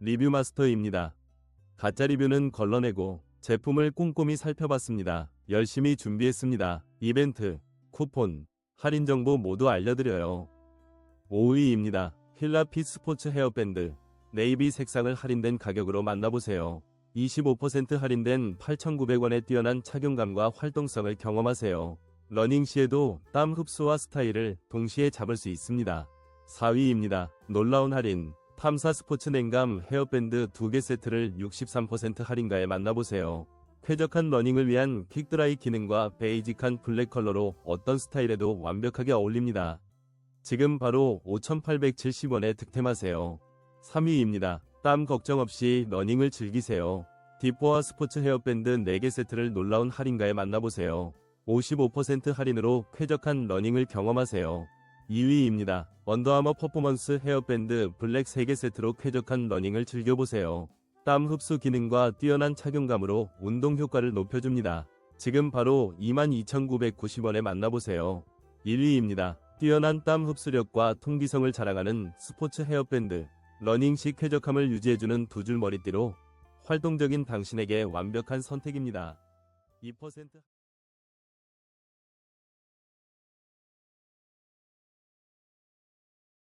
리뷰 마스터입니다. 가짜 리뷰는 걸러내고 제품을 꼼꼼히 살펴봤습니다. 열심히 준비했습니다. 이벤트, 쿠폰, 할인 정보 모두 알려드려요. 5위입니다. 힐라 피 스포츠 헤어밴드. 네이비 색상을 할인된 가격으로 만나보세요. 25% 할인된 8,900원의 뛰어난 착용감과 활동성을 경험하세요. 러닝 시에도 땀 흡수와 스타일을 동시에 잡을 수 있습니다. 4위입니다. 놀라운 할인. 탐사 스포츠 냉감 헤어밴드 2개 세트를 63% 할인가에 만나보세요. 쾌적한 러닝을 위한 킥드라이 기능과 베이직한 블랙 컬러로 어떤 스타일에도 완벽하게 어울립니다. 지금 바로 5,870원에 득템하세요. 3위입니다. 땀 걱정 없이 러닝을 즐기세요. 디포와 스포츠 헤어밴드 4개 세트를 놀라운 할인가에 만나보세요. 55% 할인으로 쾌적한 러닝을 경험하세요. 2위입니다. 언더아머 퍼포먼스 헤어밴드 블랙 3개 세트로 쾌적한 러닝을 즐겨보세요. 땀 흡수 기능과 뛰어난 착용감으로 운동 효과를 높여줍니다. 지금 바로 22,990원에 만나보세요. 1위입니다. 뛰어난 땀 흡수력과 통기성을 자랑하는 스포츠 헤어밴드. 러닝 시 쾌적함을 유지해주는 두 줄 머리띠로 활동적인 당신에게 완벽한 선택입니다. 2%